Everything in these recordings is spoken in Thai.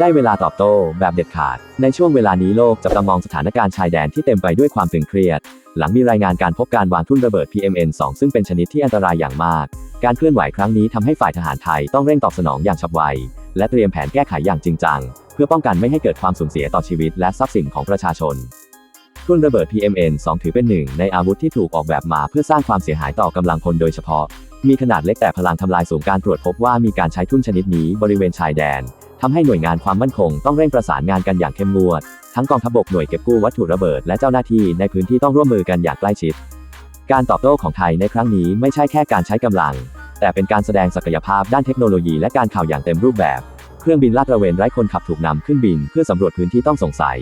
ได้เวลาตอบโต้แบบเด็ดขาด ในช่วงเวลานี้โลกจับตามองสถานการณ์ชายแดนที่เต็มไปด้วยความตึงเครียด หลังมีรายงานการพบการวางทุ่นระเบิด PMN2 ซึ่งเป็นชนิดที่อันตรายอย่างมาก การเคลื่อนไหวครั้งนี้ทำให้ฝ่ายทหารไทยต้องเร่งตอบสนองอย่างฉับไว และเตรียมแผนแก้ไขอย่างจริงจัง เพื่อป้องกันไม่ให้เกิดความสูญเสียต่อชีวิตและทรัพย์สินของประชาชนทุ่นระเบิด PMN2 ถือเป็นหนึ่งในอาวุธที่ถูกออกแบบมาเพื่อสร้างความเสียหายต่อกำลังพลโดยเฉพาะ มีขนาดเล็กแต่พลังทำลายสูงการตรวจพบว่ามีการใช้ทุ่นชนิดนี้บริเวณชายแดน ทำให้หน่วยงานความมั่นคงต้องเร่งประสานงานกันอย่างเข้มงวด ทั้งกองทัพบกหน่วยเก็บกู้วัตถุระเบิดและเจ้าหน้าที่ในพื้นที่ต้องร่วมมือกันอย่างใกล้ชิด การตอบโต้ของไทยในครั้งนี้ไม่ใช่แค่การใช้กำลัง แต่เป็นการแสดงศักยภาพด้านเทคโนโลยีและการข่าวอย่างเต็มรูปแบบ เครื่องบินลาดตระเวนไร้คนขับถูกนำขึ้นบินเพื่อสำรวจพื้นที่ต้องสงสัย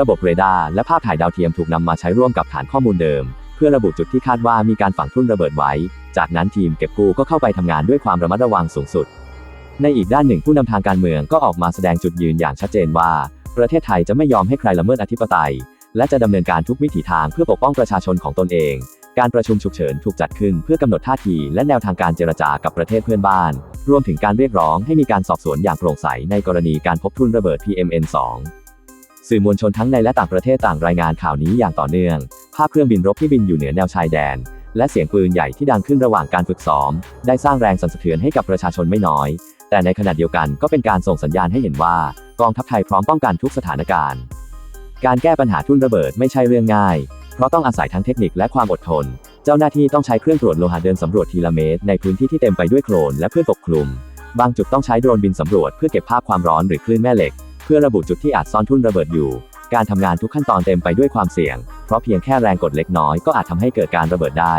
ระบบเรดาร์และภาพถ่ายดาวเทียมถูกนำมาใช้ร่วมกับฐานข้อมูลเดิม เพื่อระบุจุดที่คาดว่ามีการฝังทุ่นระเบิดไว้ จากนั้นทีมเก็บกู้ก็เข้าไปทำงานด้วยความระมัดระวังสูงสุด ในอีกด้านหนึ่งผู้นำทางการเมืองก็ออกมาแสดงจุดยืนอย่างชัดเจนว่า ประเทศไทยจะไม่ยอมให้ใครละเมิดอธิปไตย และจะดำเนินการทุกวิถีทางเพื่อปกป้องประชาชนของตนเอง การประชุมฉุกเฉินถูกจัดขึ้นเพื่อกำหนดท่าทีและแนวทางการเจรจากับประเทศเพื่อนบ้าน รวมถึงการเรียกร้องให้มีการสอบสวนอย่างโปร่งใสในกรณีการพบทุนระเบิด PMN2 สื่อมวลชนทั้งในและต่างประเทศต่างรายงานข่าวนี้อย่างต่อเนื่อง ภาพเครื่องบินรบที่บินอยู่เหนือแนวชายแดนและเสียงปืนใหญ่ที่ดังขึ้นระหว่างการฝึกซ้อม ได้สร้างแรงสั่นสะเทือนให้กับประชาชนไม่น้อย แต่ในขณะเดียวกันก็เป็นการส่งสัญญาณให้เห็นว่ากองทัพไทยพร้อมป้องกันทุกสถานการณ์ การแก้ปัญหาทุ่นระเบิดไม่ใช่เรื่องง่าย เพราะต้องอาศัยทั้งเทคนิคและความอดทน เจ้าหน้าที่ต้องใช้เครื่องตรวจโลหะเดินสำรวจทีละเมตร ในพื้นที่ที่เต็มไปด้วยโคลนและพืชปกคลุม บางจุดต้องใช้โดรนบินสำรวจเพื่อเก็บภาพความร้อนหรือคลื่นแม่เหล็ก เพื่อระบุจุดที่อาจซ่อนทุ่นระเบิดอยู่ การทำงานทุกขั้นตอนเต็มไปด้วยความเสี่ยง เพราะเพียงแค่แรงกดเล็กน้อยก็อาจทำให้เกิดการระเบิดได้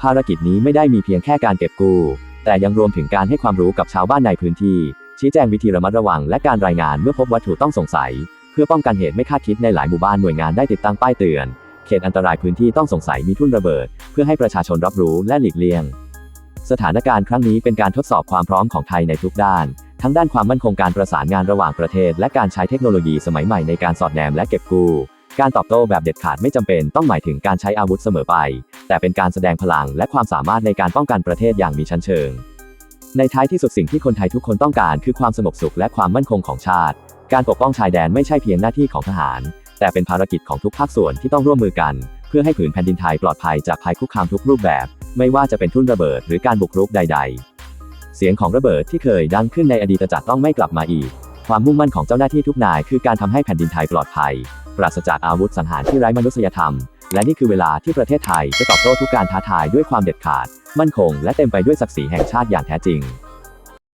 ภารกิจนี้ไม่ได้มีเพียงแค่การเก็บกู้ แต่ยังรวมถึงการให้ความรู้กับชาวบ้านในพื้นที่ ชี้แจงวิธีระมัดระวังและการรายงานเมื่อพบวัตถุต้องสงสัย เพื่อป้องกันเหตุไม่คาดคิดในหลายหมู่บ้านหน่วยงานได้ติดตั้งป้ายเตือน เขตอันตรายพื้นที่ต้องสงสัยมีทุ่นระเบิด เพื่อให้ประชาชนรับรู้และหลีกเลี่ยง สถานการณ์ครั้งนี้เป็นการทดสอบความพร้อมของไทยในทุกด้าน ทั้งด้านความมั่นคงการประสานงานระหว่างประเทศ และการใช้เทคโนโลยีสมัยใหม่ในการสอดแนมและเก็บกู้การตอบโต้แบบเด็ดขาดไม่จำเป็นต้องหมายถึงการใช้อาวุธเสมอไป แต่เป็นการแสดงพลังและความสามารถในการป้องกันประเทศอย่างมีชั้นเชิง ในท้ายที่สุดสิ่งที่คนไทยทุกคนต้องการคือความสงบสุขและความมั่นคงของชาติ การปกป้องชายแดนไม่ใช่เพียงหน้าที่ของทหาร แต่เป็นภารกิจของทุกภาคส่วนที่ต้องร่วมมือกัน เพื่อให้ผืนแผ่นดินไทยปลอดภัยจากภัยคุกคามทุกรูปแบบ ไม่ว่าจะเป็นทุ่นระเบิดหรือการบุกรุกใด ๆ เสียงของระเบิดที่เคยดังขึ้นในอดีตจะต้องไม่กลับมาอีก ความมุ่งมั่นของเจ้าหน้าที่ทุกนายคือการทำให้แผ่นดินไทยปลอดภัย ปราศจากอาวุธสังหารที่ไร้มนุษยธรรม และนี่คือเวลาที่ประเทศไทยจะตอบโต้ทุกการท้าทายด้วยความเด็ดขาด มั่นคง และเต็มไปด้วยศักดิ์ศรีแห่งชาติอย่างแท้จริง